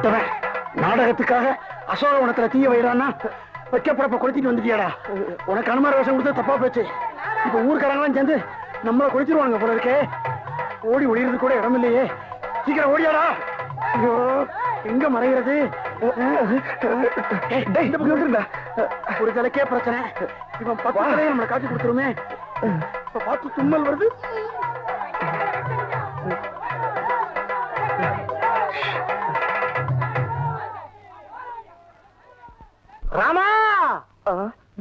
அறிவு விட்டவன் நாடகத்துக்காக அசோகவனத்துல தீய வைடான்னா வைக்கப்படப்ப கொளுத்திட்டு வந்துட்டியாடா. உனக்கு அனுமார வேஷம் கொடுத்தா தப்பா போச்சு. இப்ப ஊர்க்காரங்களாம் சேர்ந்து நம்மள கொளுத்திடுவானுங்க போல இருக்கே. ஓடி ஒளியிறது கூட இடம் இல்லையே. சீக்கிரம் ஓடியாடா. ஐயோ எங்க மறைகிறது. ஒரு தலைக்கே பிரச்சனை. இவன் பத்து நம்மளை காட்டி கொடுத்துருமே. இப்ப பார்த்து தும்மல் வருது.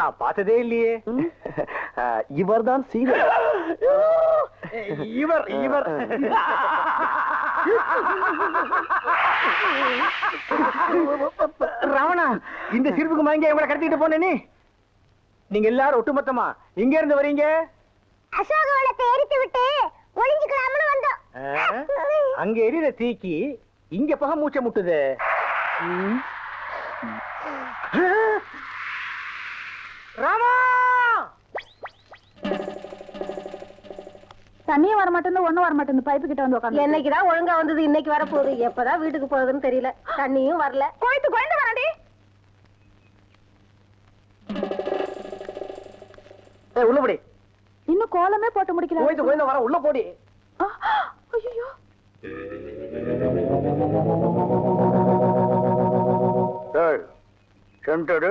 நான் பார்த்ததே இல்லையே. இவர் தான் சீதா இவர் இவர். ராவணா இந்த சிரிப்புக்கு மயங்க எங்களை கடத்திட்டு போனே நீ? நீங்க எல்லாரும் ஒட்டுமொத்தமா இங்க இருந்து வரீங்க? அசோகவனத்தை எரித்து விட்டு ஒளிஞ்சுக்கலாம்னு வந்தோம்? அங்க எரியிற தீக்கி இங்க பக மூச்சை முட்டுது. ராமா! தண்ணியும் வர மாட்டேங்குது ஒண்ணும் வர மாட்டேங்குது பைப்பு கிட்ட வந்து உட்காந்து என்னைக்குதான் ஒழுங்கா வந்தது இன்னைக்கு வர போகுது. எப்பதான் வீட்டுக்கு போகுதுன்னு தெரியல. தண்ணியும் வரல. கோயத்து கோயந்து வரடி ஏய், உள்ள போடி. இன்னும் கோலமே போட்டு முடிக்கல. கோயந்து கோயந்து வர உள்ள போடி. ஐயோ சென்டடு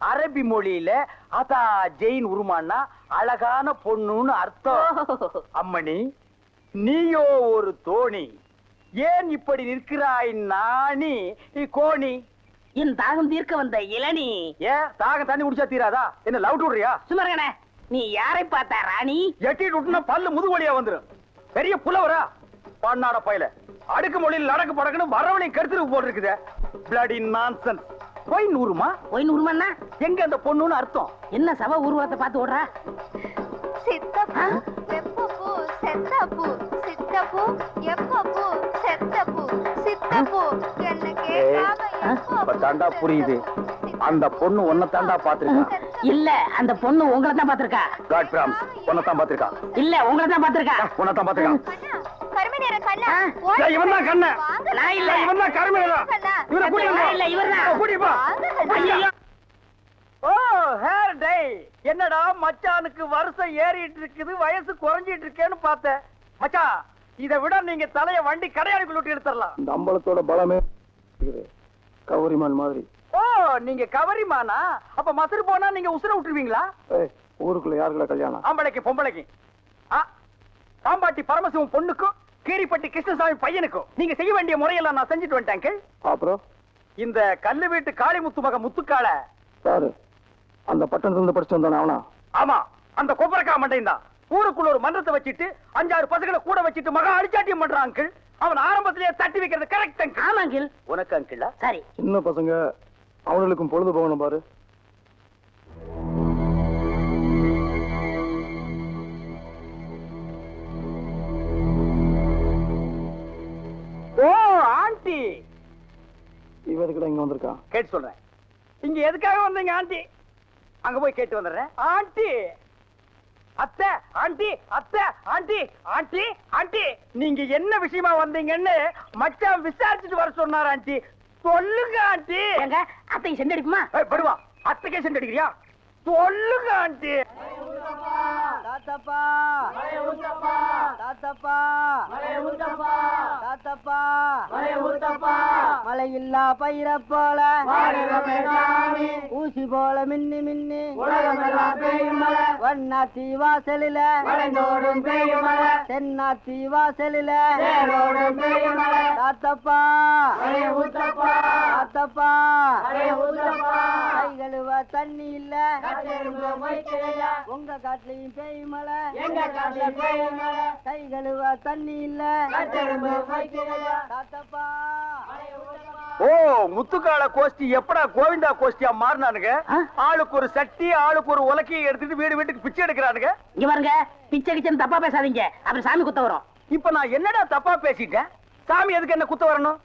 அரபி மொழியில அதா ஜெயின் உருமான்னா அழகான பொண்ணுன்னு அர்த்தம். அம்மணி நீயோ ஒரு தோணி ஏன் இப்படி நிற்கிறாய் நாணி நீ கோணி? என் தாகம் தீர்க்க வந்த இளநீ. ஏன்? தாகம் தண்ணி குடிச்சா தீராதா? என்ன லவ் விடுறியா சுமரகனே நீ யாரை பார்த்தா ராணி? எட்டிட்டு விட்டுனா பல்லு முதுகு வழியா வந்துரும். பெரிய புலவரா? பண்ணாட பையல. அடுக்கு மொழியில் நடக்கு படக்குன்னு வரவனை கருத்துருக்கு போட்டிருக்குதே. பிளடி நான்சன் போய் நூறுமா? போய் நூறுமண்ணா எங்க அந்த பொண்ணுன்னு அர்த்தம். என்ன சவ உருவத்தை பார்த்து ஓடுறா? சித்தப்பூ வெப்பப்பூ செத்தப்பூ சித்தப்பூ எப்பப்பூ செத்தப்பூ சித்தப்பூ. என்ன கேட்காம இப்ப தாண்டா புரியுது. அந்த பொண்ணு உன்னை தாண்டா பாத்துருக்கா இல்ல அந்த பொண்ணு உங்களை தான் பாத்திருக்கா காட் பிராம்ஸ் உன்னை தான் பாத்துருக்கா இல்ல உங்களை தான் பாத்திருக்கா உன்னை தான் பாத்துருக்கா இவன் தான் கண்ணு. நான் இல்ல. இவன் தான் கருமையா. இவரை. இல்ல. ஓ ஹேர் டே என்னடா மச்சானுக்கு வருஷம் ஏறிட்டு இருக்குது வயசு குறைஞ்சிட்டு இருக்கேன்னு பார்த்தேன். மச்சான் இதை விட நீங்க தலைய வண்டி கடையாளுக்குள்ள விட்டு எடுத்துடலாம். இந்த அம்பலத்தோட பலமே. கௌரிமான் மாதிரி. ஓ நீங்க கவரிமானா? அப்ப மசுறு போனா நீங்க உசுர விட்டுருவீங்களா? ஊருக்குள்ள யாருக்குள்ள கல்யாணம்? ஆம்பளைக்கு பொம்பளைக்கு. ஆ, பாம்பாட்டி பரமசிவம் பொண்ணுக்கும் கீரிப்பட்டி கிருஷ்ணசாமி பையனுக்கும் நீங்க செய்ய வேண்டிய முறையெல்லாம் நான் செஞ்சுட்டு வந்துட்டேன். அப்புறம் இந்த கல்லு வீட்டு காளிமுத்து மக முத்துக்கால சாரு அந்த பட்டணத்துல இருந்து படிச்சு வந்தானே அவனா? ஆமா அந்த கொப்பரக்கா மண்டையும் தான். ஊருக்குள்ள ஒரு மன்றத்தை வச்சிட்டு அஞ்சாறு பசங்களை கூட வச்சிட்டு மகா அடிச்சாட்டியம் பண்றான் அங்கிள் அவன் ஆரம்பத்திலேயே தட்டி வைக்கிறது கரெக்ட் அங்கிள் ஆமா அங்கிள் உனக்கு அங்கிள் சரி. சின்ன பசங்க அவங்களுக்கும் பொழுது போகணும் பாரு. இவன் எதுக்குடா இங்க கேட்டு சொல்றேன். இங்க எதுக்காக வந்தீங்க ஆண்டி? அங்க போய் கேட்டு வந்துடுறேன். ஆண்டி! அத்தை ஆண்டி அத்தை ஆண்டி ஆண்டி ஆண்டி! நீங்க என்ன விஷயமா வந்தீங்கன்னு மச்சான் விசாரிச்சுட்டு வர சொன்னார் ஆண்டி. சொல்லுங்க ஆண்டி! ஏங்க அத்தை செண்டு அடிக்குமா ஏய், படுவா. அத்தைக்கே அடிக்கிறியா? சொல்லுங்க ஆண்டி! தாத்தப்பா! தாத்தப்பா! தாத்தப்பா மழை இல்லா பயிர போல. ஊசி போல மின்னி மின்னி. வண்ணாத்தி வாசலில. தென்னாத்தி வாசலில. தாத்தப்பா தாத்தப்பா கை கழுவ தண்ணி இல்ல. உங்க காட்டுலயும் பேய் மழை. எங்க காட்டுல பேய் மழை. கை கழுவ தண்ணி இல்ல. தாத்தப்பா ஓ முத்துக்கால கோஷ்டி எப்படா கோவிந்தா கோஷ்டியா மாறினானுங்க? ஆளுக்கு ஒரு சட்டி ஆளுக்கு ஒரு உலக்கையை எடுத்துட்டு வீடு வீட்டுக்கு பிச்சை எடுக்கிறானுங்க. இங்க பாருங்க பிச்சை கிச்சன் தப்பா பேசாதீங்க. அப்புறம் சாமி குத்த வரும். இப்ப நான் என்னடா தப்பா பேசிட்டேன்? சாமி எதுக்கு என்ன குத்த வரணும்?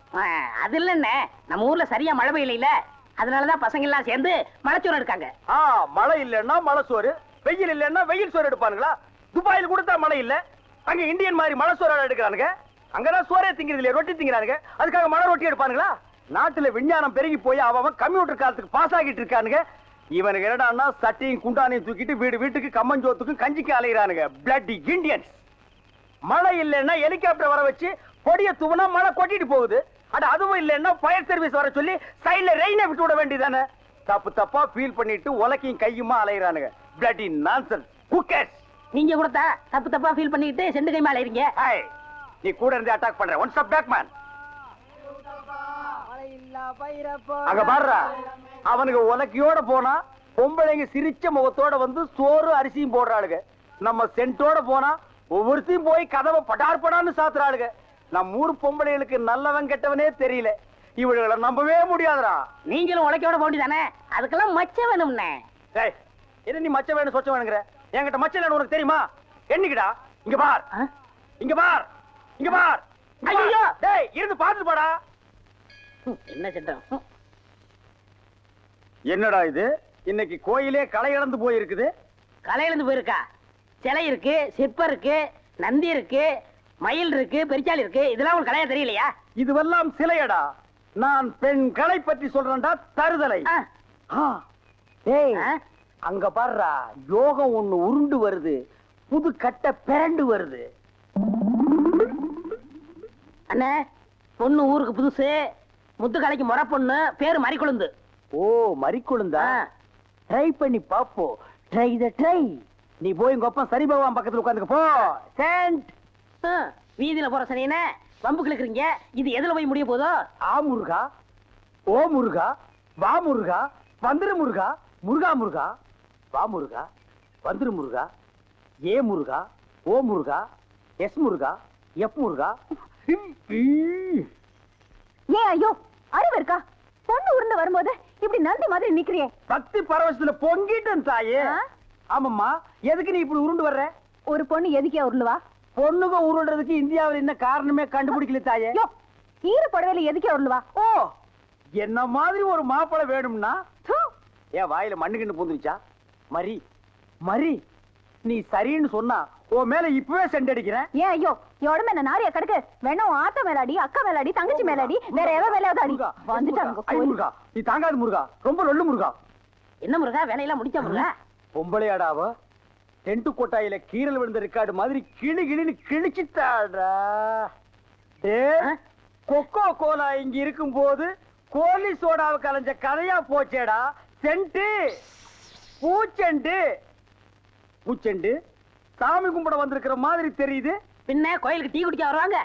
அது இல்லண்ணே. நம்ம ஊர்ல சரியா மழை பெய்யல அதனாலதான் பசங்க எல்லாம் சேர்ந்து மலைச்சோறு எடுக்காங்க. ஆ மழை இல்லைன்னா மழை சோறு வெயில் இல்லைன்னா வெயில் சோறு எடுப்பானுங்களா? துபாயில் கொடுத்தா மழை இல்ல. அங்க இந்தியன் மாதிரி மழை சோறு எடுக்கிறானுங்க. அங்கதான் சோறே திங்கிறது இல்லையா ரொட்டி திங்கிறானுங்க. அதுக்காக மழை ரொட்டி எடுப்பானுங்களா? நாட்டுல விஞ்ஞானம் பெருகி போய் அவன் கம்ப்யூட்டர் காலத்துக்கு பாஸ் ஆகிட்டு இருக்கானுங்க. இவனுக்கு என்னடான்னா சட்டையும் குண்டானையும் தூக்கிட்டு வீடு வீட்டுக்கு கம்மஞ்சோத்துக்கும் கஞ்சிக்கு அலைகிறானுங்க பிளட் இந்தியன்ஸ் மழை இல்லைன்னா ஹெலிகாப்டர் வர வச்சு கொடிய தூவனா மழை கொட்டிட்டு போகுது. அட அதுவும் இல்லைன்னா ஃபயர் சர்வீஸ் வர சொல்லி சைடுல ரெயினை விட்டு விட வேண்டியதானே தப்பு தப்பா ஃபீல் பண்ணிட்டு உலக்கையும் கையுமா அலைகிறானுங்க பிளட்டி நான்சன் குக்கர்ஸ் நீங்க கொடுத்தா தப்பு தப்பா ஃபீல் பண்ணிட்டு செண்டு கை மேல இருங்க ஹாய் நீ கூட இருந்து அட்டாக் பண்ற. ஒன் ஸ்டாப் பேக் மேன் அங்க பாடுறா அவனுக்கு உலக்கையோட போனா பொம்பளைங்க சிரிச்ச முகத்தோட வந்து சோறு அரிசியும் போடுறாளுங்க. நம்ம சென்ட்டோட போனா ஒவ்வொருத்தையும் போய் கதவை படார் படான்னு சாத்துறாளுங்க. நம்ம ஊர் பொம்பளைகளுக்கு நல்லவன் கெட்டவனே தெரியல. இவளுகளை நம்பவே முடியாதுடா. நீங்களும் உழைக்கோட போண்டி தானே அதுக்கெல்லாம் மச்சம் வேணும்னே. என்ன நீ மச்ச வேணும் சொச்ச வேணுங்கிற? என்கிட்ட மச்சம் இல்லைன்னு உனக்கு தெரியுமா? என்னைக்குடா? இங்க பார்? இங்க பார். இங்க பார்! ஐயோ டேய் இருந்து பாத்துட்டு போடா. என்ன சட்டம். என்னடா இது? இன்னைக்கு கோயிலே களை இழந்து போயிருக்குது. கலையிலிருந்து போயிருக்கா? சிலை இருக்கு சிற்பம் இருக்கு நந்தி இருக்கு மயில் இருக்கு பெரிச்சாலி இருக்கு இதெல்லாம் உங்களுக்கு கலையா தெரியலையா? இதுவெல்லாம் சிலையடா. நான் பெண் கலை பற்றி சொல்றேன்டா தருதலை. ஆ? அங்க பாருடா யோகம் ஒண்ணு உருண்டு வருது புது கட்ட பிறண்டு வருது. அண்ணே பொண்ணு ஊருக்கு புதுசு முத்து கலைக்கு முறை பொண்ணு பேரு மறிக்குழுந்து. ஓ மறிக்குழுந்தா. ட்ரை பண்ணி பாப்போ. ட்ரை த ட்ரை நீ போய் உங்க அப்பா சரி பகவான் பக்கத்துல உட்காந்துக்க போ. சென்ட் வீதியில போற சனியனே வம்பு கிழக்குறீங்க. இது எதுல போய் முடிய போதோ ஆ முருகா. ஓ முருகா. வா முருகா. வந்துரு முருகா. முருகா முருகா. வா முருகா. வந்துரு முருகா. ஏ முருகா. ஓ முருகா. எஸ் முருகா. எஃப் முருகா. ஏன் ஐயோ அறிவு இருக்கா? பொண்ணு உருண்டு வரும்போது இப்படி நந்தி மாதிரி நிக்கிறியே. பக்தி பரவசத்துல பொங்கிட்டேன் தாயே? ஆமாம்மா. எதுக்கு நீ இப்படி உருண்டு வர்ற? ஒரு பொண்ணு எதுக்கே உருளுவா பொண்ணுங்க உருள்றதுக்கு இந்தியாவில் என்ன காரணமே கண்டுபிடிக்கல தாயே. ஈர புடவையில எதுக்கே உருளுவா ஓ என்ன மாதிரி ஒரு மாப்பிளை வேணும்னா? ஏன் வாயில மண்ணு கிண்டு பூந்துருச்சா? மரி மரி நீ சரின்னு சொன்னா உன் மேல இப்பவே செண்டடிக்கிறேன் ஏன் ஐயோ உடம்பு என்ன நாரியா கிடக்கு? வேணா உன் ஆத்தா மேலாடி அக்கா மேலாடி தங்கச்சி மேலாடி வேற எவ மேலாவது அடி வந்துட்டாங்க. முருகா நீ தாங்காது முருகா ரொம்ப ரொல்லு முருகா. என்ன முருகா வேலையெல்லாம் முடிச்சா முருகா? பொம்பளையாடாவ டென்ட் கொட்டாயில கீரல் விழுந்த ரெக்கார்டு மாதிரி கிளி கிளின்னு கிழிச்சிட்டாடா ஆ? கொக்கோ கோலா இங்க இருக்கும்போது கோலி சோடாவை கலைஞ்ச கதையா போச்சேடா. சென்ட்டு பூச்செண்டு. பூச்செண்டு சாமி கும்பிட வந்திருக்கிற மாதிரி தெரியுது. பின்ன கோயிலுக்கு டீ குடிக்க வருவாங்க.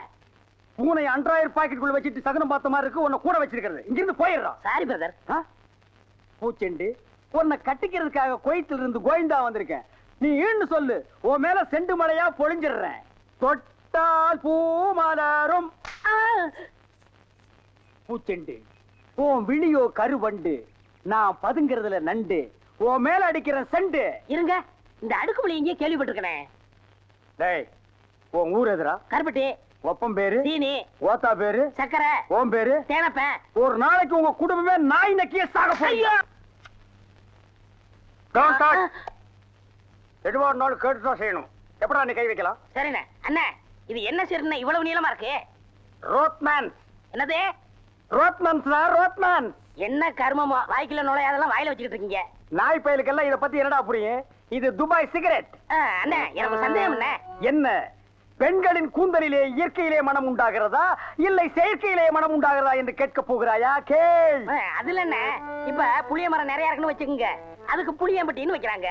பூனை அன்றாயிரம் பாக்கெட்டுக்குள்ள வச்சுட்டு சகனம் பார்த்த மாதிரி இருக்கு உன்னை கூட வச்சிருக்கிறது. இங்கிருந்து போயிடுறான் சாரி பிரதர் பூச்செண்டு உன்னை கட்டிக்கிறதுக்காக கோயத்துல இருந்து கோயந்தா வந்திருக்கேன். நீ ஈன்னு சொல்லு? உன் மேல செண்டு மழையா பொழிஞ்சிடுறேன். தொட்டால் பூ மலரும். பூச்செண்டு. உன் விழியோ கருவண்டு. நான் பதுங்கிறதுல நண்டு. உன் மேல அடிக்கிற செண்டு. இருங்க. இந்த அடுக்குமொழி எங்கேயே கேள்விப்பட்டிருக்கனே. டேய் உன் ஊர் எதுரா கருப்பட்டி. ஒப்பம் பேரு? சீனி. ஓத்தா பேரு? சக்கரை. உன் பேரு? தேனப்பேன் ஒரு நாளைக்கு உங்க குடும்பமே நாய் நக்கிய சாக போறீங்க Don't touch. எதுவா இருந்தாலும் கேட்டு தான் செய்யணும். எப்படா நீ கை வைக்கலாம்? சரிண்ணே. அண்ணே இது என்ன சரிண்ணே இவ்வளவு நீளமா இருக்கு? ரோத்மேன் என்னது? ரோத்மன்ஸ் ரோத்மேன் என்ன கர்மமோ? வாய்க்குள்ள நுழையாதெல்லாம் வாயில வச்சுக்கிட்டு இருக்கீங்க. நாய் பயலுக்கெல்லாம் இத பத்தி என்னடா புரியும்? இது துபாய் சிகரெட். அண்ணே எனக்கு சந்தேகம் என்ன என்ன? பெண்களின் கூந்தலிலே இயற்கையிலே மனம் உண்டாகிறதா? இல்லை செயற்கையிலே மனம் உண்டாகிறதா என்று கேட்க போகிறாயா? கேள். அதுல என்ன இப்ப புளிய மரம் நிறைய இருக்குன்னு வச்சுக்கோங்க. அதுக்கு புளியம்பட்டின்னு வைக்கிறாங்க.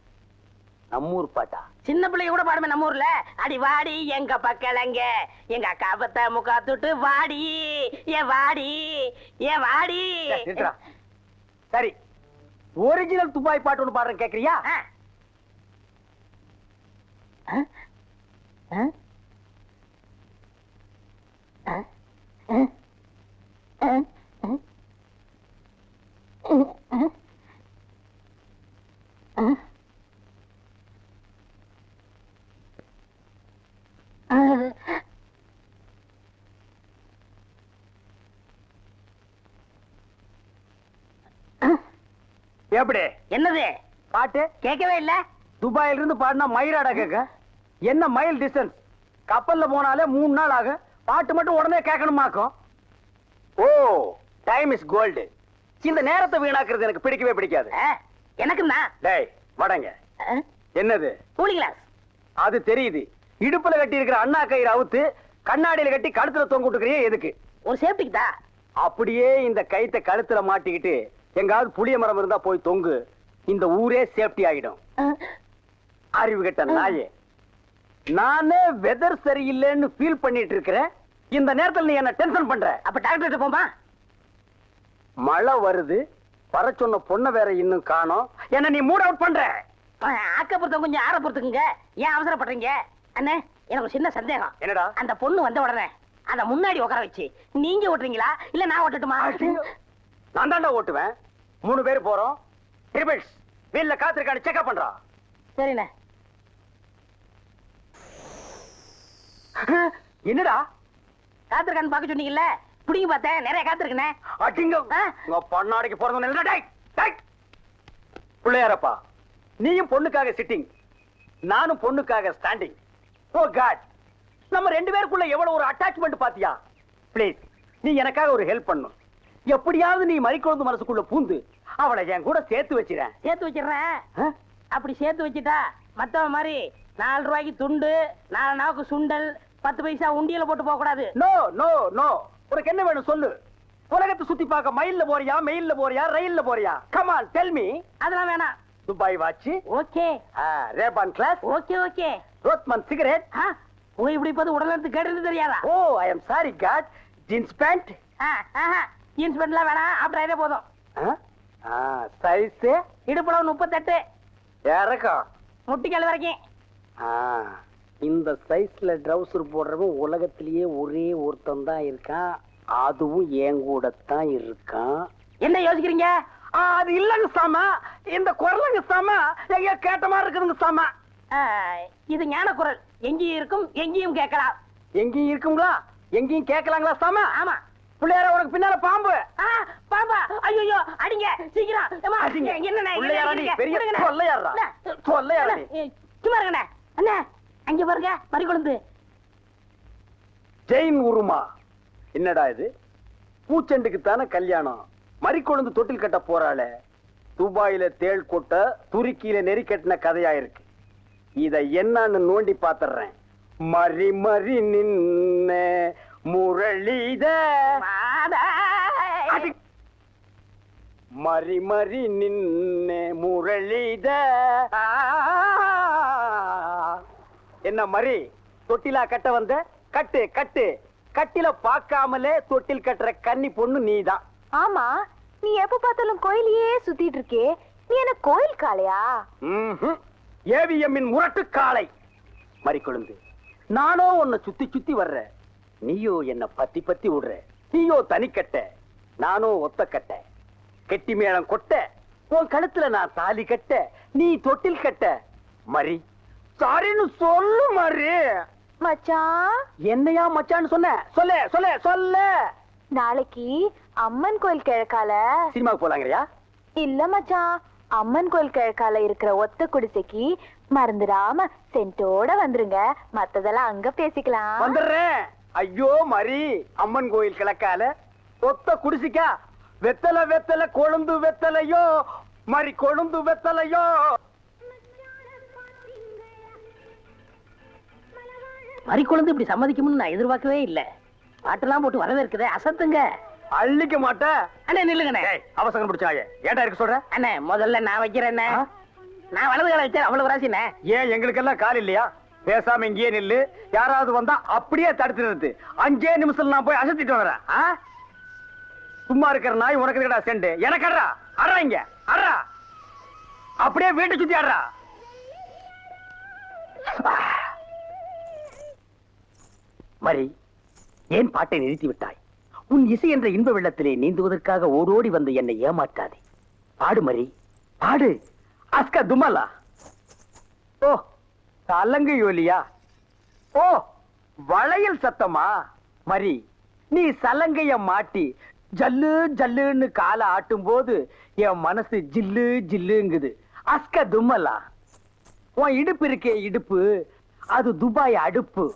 நம்மூர் பாட்டா? சின்ன பிள்ளைங்க கூட பாடுமே நம்ம ஊர்ல. அடி வாடி எங்க பக்கலங்க. எங்க அக்கா பத்த முக்கா தொட்டு வாடி. ஏ வாடி ஏ வாடி. சரி, ஒரிஜினல் துபாய் பாட்டு ஒண்ணு பாடுறேன் கேக்குறியா? ஆ. எப்படி? என்னது? பாட்டு? கேட்கவே இல்ல. துபாயில இருந்து பாடினா மயிலாடா கேட்க? என்ன மைல் டிஸ்டன்ஸ் கப்பல்ல போனாலே மூணு நாள் ஆகும். பாட்டு மட்டும் உடனே கேட்கணுமாக்கும்? ஓ டைம் இஸ் கோல்டு இந்த நேரத்தை வீணாக்குறது எனக்கு பிடிக்கவே பிடிக்காது. எனக்கும் தான் டேய் வடங்க. என்னது? கூலிங் கிளாஸ் அது தெரியுது. இடுப்புல கட்டி இருக்கிற அண்ணா கயிறு அவுத்து கண்ணாடியில கட்டி கழுத்துல தொங்க விட்டுக்கிறியே எதுக்கு? ஒரு சேஃப்டிக்கு தான் அப்படியே இந்த கயித்தை கழுத்துல மாட்டிக்கிட்டு எங்காவது புளிய மரம் இருந்தா போய் தொங்கு. இந்த ஊரே சேஃப்டி ஆகிடும் அறிவு கெட்ட நாயே. நானே வெதர் சரியில்லைன்னு ஃபீல் பண்ணிட்டு இருக்கிறேன். இந்த நேரத்துல நீ என்ன டென்ஷன் பண்ற. அப்ப டாக்டர் போமா மழை வருது. வர சொன்ன பொண்ணை வேற இன்னும் காணோம். என்ன நீ மூட் அவுட் பண்ற. ஆக்க பொறுத்த கொஞ்சம் ஆற பொறுத்துக்குங்க. ஏன் அவசரப்படுறீங்க? அண்ணே எனக்கு ஒரு சின்ன சந்தேகம். என்னடா? அந்த பொண்ணு வந்த உடனே அத முன்னாடி உட்கார வச்சு நீங்க ஓட்டுறீங்களா? இல்ல நான் ஓட்டட்டுமா? நான் தாண்டா ஓட்டுவேன். மூணு பேர் போறோம். ட்ரிபிள்ஸ் வீல்ல காத்திருக்கான்னு செக்அப் பண்றா. சரிண்ணே. என்னடா? காத்திருக்கான்னு பார்க்க சொன்னீங்கல்ல? புடிங்க பார்த்தேன் நிறைய காத்திருக்கனே அடிங்க? உங்க பொண்ணாடிக்கு பிறந்தவன் இல்ல. டேய் டேய். பிள்ளையாரப்பா நீயும் பொண்ணுக்காக சிட்டிங் நானும் பொண்ணுக்காக ஸ்டாண்டிங் ஓ காட் நம்ம ரெண்டு பேருக்குள்ள எவ்வளவு ஒரு அட்டாச்மெண்ட் பாத்தியா? ப்ளீஸ் நீ எனக்காக ஒரு ஹெல்ப் பண்ணும் எப்படியாவது நீ மறிக்குழந்து மனசுக்குள்ள பூந்து அவளை என் கூட சேர்த்து வச்சிரேன் சேர்த்து வச்சிடுறேன்? அப்படி சேர்த்து வச்சுட்டா மத்தவன் மாதிரி நாலு ரூபாய்க்கு துண்டு நாலு நாவுக்கு சுண்டல் பத்து பைசா உண்டியல போட்டு போக கூடாது நோ நோ நோ உனக்கு என்ன வேணும் சொல்லு. உலகத்தை சுத்தி பார்க்க மயில்ல போறியா மெயில்ல போறியா ரயில்ல போறியா? கமான் டெல் மீ அதெல்லாம் வேணாம். Dubai watch. Okay Ray-Ban glass okay okay Rothman cigarette. இப்படி பார்த்து உடல் எடுத்து கேட்டு தெரியாதா? ஓ I am sorry god jeans pant jeans பேண்ட்லாம் வேணாம். ஆயிட்டே போதும். சைஸ் இடுப்புல முப்பத்தெட்டு. இறக்கம். முட்டிக்கால் வரைக்கும். இந்த சைஸ்ல ட்ரவுசர் போடுறவன் உலகத்திலேயே ஒரே ஒருத்தன் தான் இருக்கான். அதுவும் என் கூட தான் இருக்கான். என்ன யோசிக்கிறீங்க? அது இல்லைங்க சாம. இந்த குரலுங்க சாம. எங்க கேட்ட மாதிரி இருக்குதுங்க சாம. இது ஞான குரல் எங்கேயும் இருக்கும் எங்கேயும் கேட்கலாம். எங்கேயும் இருக்குங்களா? எங்கேயும் கேட்கலாங்களா சாம? ஆமா. பிள்ளையார உனக்கு பின்னால பாம்பு. ஆ, பாப்பா ஐயோ அடிங்க சீக்கிரம். அடிங்க. என்ன பெரிய நீ? அண்ணே, சும்மா இருங்கண்ணே. அண்ணே அங்க பாருங்க மறி கொழுந்து ஜெயின் உருமா. என்னடா இது? பூச்செண்டுக்கு தானே கல்யாணம். மறிக்கொழுந்து தொட்டில் கட்ட போறாளே. துபாயில தேள் கொட்ட துருக்கியில நெறி கட்டின கதையா இருக்கு. இத என்னன்னு நோண்டி பாத்துறேன். மறி மறி நின்ன முரளித. மறி மறி நின்ன முரளித என்ன மறி தொட்டிலா கட்ட வந்த? கட்டு கட்டு. கட்டில பார்க்காமலே தொட்டில் கட்டுற கன்னி பொண்ணு நீதான் ஆமா நீ எப்ப பார்த்தாலும் கோயிலையே சுத்திட்டு இருக்கே. நீ என்ன கோயில் காளையா? ஏவிஎம்மின் முரட்டு காளை மறிக்கொழுந்து. நானோ உன்னை சுத்தி சுத்தி வர்ற. நீயோ என்ன பத்தி பத்தி விடுற நீயோ தனிக்கட்ட நானோ ஒத்த கட்ட. கெட்டி மேளம் கொட்ட. உன் கழுத்துல நான் தாலி கட்ட. நீ தொட்டில் கட்ட. மறி. சாரின்னு சொல்லு மறி. மச்சான் என்னையா மச்சான்னு சொன்ன? சொல்ல சொல்ல சொல்ல. நாளைக்கு அம்மன் கோயில் கிழக்கால. சினிமாவுக்கு போலாங்கறியா? இல்ல மச்சான் அம்மன் கோயில் கிழக்கால இருக்கிற ஒத்த குடிசைக்கு மறந்துடாம சென்ட்டோட வந்துருங்க. மத்ததெல்லாம் அங்க பேசிக்கலாம். வந்துடுறேன். ஐயோ மரி. அம்மன் கோயில் கிழக்கால ஒத்த குடிசிக்கா? வெத்தலை வெத்தலை கொழுந்து வெத்தலையோ? மரி கொழுந்து வெத்தலையோ? மறி கொழுந்து இப்படி சம்மதிக்கும்னு நான் எதிர்பார்க்கவே இல்ல. பாட்டெல்லாம் போட்டு வரவே இருக்குதே அசத்துங்க. அள்ளிக்க மாட்ட. அண்ணே நில்லுங்கண்ணே. அவசரம் பிடிச்சாய ஏன்டா இருக்க சொல்ற? அண்ணே முதல்ல நான் வைக்கிறேண்ணே? நான் வலது கால வச்சேன் அவ்வளவு ராசிண்ணே ஏன் எங்களுக்கெல்லாம் கால் இல்லையா? பேசாம இங்கேயே நில்லு. யாராவது வந்தா அப்படியே தடுத்து நிறுத்து. அஞ்சே நிமிஷம் நான் போய் அசத்திட்டு வரேன்? சும்மா இருக்கிற நாய் உனக்கு இருக்கடா செண்டு? எனக்கு அட்றா. அட்றா இங்க. அட்றா. அப்படியே வீட்டை சுத்தி அட்றா. மரி ஏன் பாட்டை நிறுத்தி விட்டாய்? உன் இசை என்ற இன்ப வெள்ளத்திலே நீந்துவதற்காக ஓடோடி வந்து என்னை ஏமாற்றாதே. பாடு மரி. பாடு. அஸ்கா துமாலா ஓ சலங்கை யோலியா. ஓ வளையல் சத்தமா? மரி நீ சலங்கைய மாட்டி ஜல்லு ஜல்லுன்னு காலை ஆட்டும் போது என் மனசு ஜில்லு ஜில்லுங்குது. அஸ்க தும்மலா. உன் இடுப்பு இருக்கே இடுப்பு அது துபாய் அடுப்பு.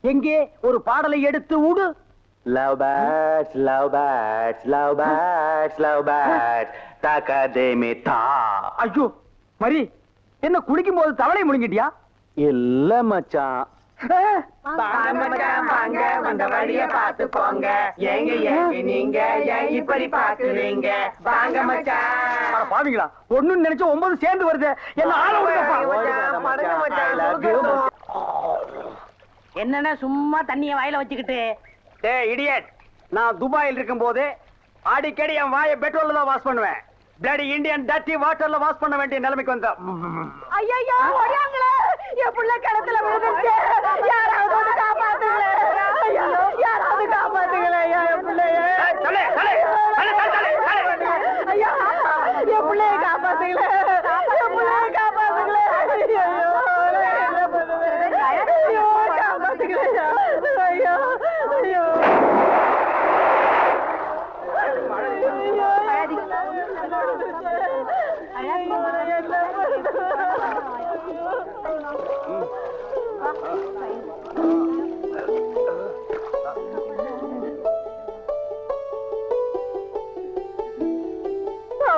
எங்கே? ஒரு பாடலை எடுத்து உடு. Love birds, love birds, love birds, love birds. Takademe ta. ஐயோ மரி என்ன குளிக்கும் போது தவளை முழுங்கிட்டியா? இல்ல மச்சான். வாங்க வந்த வழிய பார்த்து போங்க. ஏங்க, ஏங்க நீங்க, இப்படி பார்க்கறீங்க? வாங்க மச்சான். பாவீங்களா ஒண்ணுன்னு நினைச்சு ஒன்பது சேர்ந்து வருது. என்ன ஆள என்னண்ணே சும்மா தண்ணிய வாயில வச்சுக்கிட்டு. டேய் இடியட் நான் துபாயில் இருக்கும் போது அடிக்கடி என் வாயை பெட்ரோல்ல தான் வாஷ் பண்ணுவேன். பிளடி இந்தியன் டட்டி வாட்டர்ல வாஷ் பண்ண வேண்டிய நிலைமைக்கு வந்த. ஐயா ஓடியாங்களே. என் புள்ள கிணத்துல விழுந்துச்சு யாராவது வந்து காப்பாத்துங்களே. ஐயோ, யாராவது காப்பாத்துங்களே ஐயா என் பிள்ளைய. தலை தலை தலை தலை தலை ஐயா என் பிள்ளைய காப்பாத்துங்களே.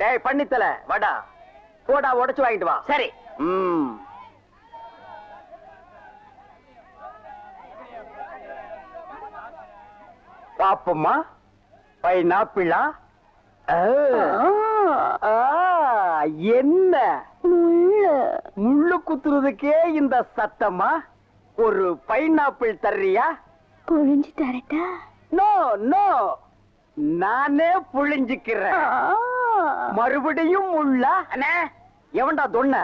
டேய் பண்ணித்தலை. வாடா. சோடா உடைச்சு வாங்கிட்டு வா. சரி. ம். பாப்பம்மா. பைனாப்பிளா? என்ன? முள்ளு குத்துறதுக்கே இந்த சத்தமா ஒரு பைனாப்பிள் தர்றியா? புழிஞ்சு தரட்டா நோ நோ. நானே புழிஞ்சுக்கிறேன். மறுபடியும் முள்ள அண்ணா எவன்டா தொன்ன?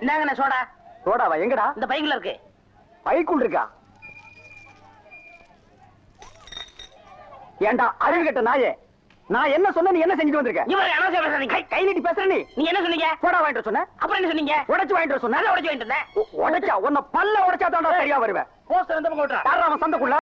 இந்தாங்கண்ணா சோடா. சோடாவா? எங்கடா? இந்த பைக்குல இருக்கு. பைக்குள் இருக்கா? ஏண்டா அறிவு கெட்ட நாயே? நான் என்ன சொன்ன நீ என்ன செஞ்சுட்டு வந்திருக்க? இவர் அனாவசியம் பேசுறீங்க கை- நீட்டி பேசுற நீ? என்ன சொன்னீங்க? போடா வாங்கிட்டு வர சொன்ன? அப்புறம் என்ன சொன்னீங்க? உடைச்சு வாங்கிட்டு சொன்ன? உடைச்சு வாங்கிட்டு இருந்தேன் உடைச்சா உன்னை பல்ல உடைச்சா தான்டா சரியா வருவேன் போஸ்டர் அவன் சந்தைக்குள்ள?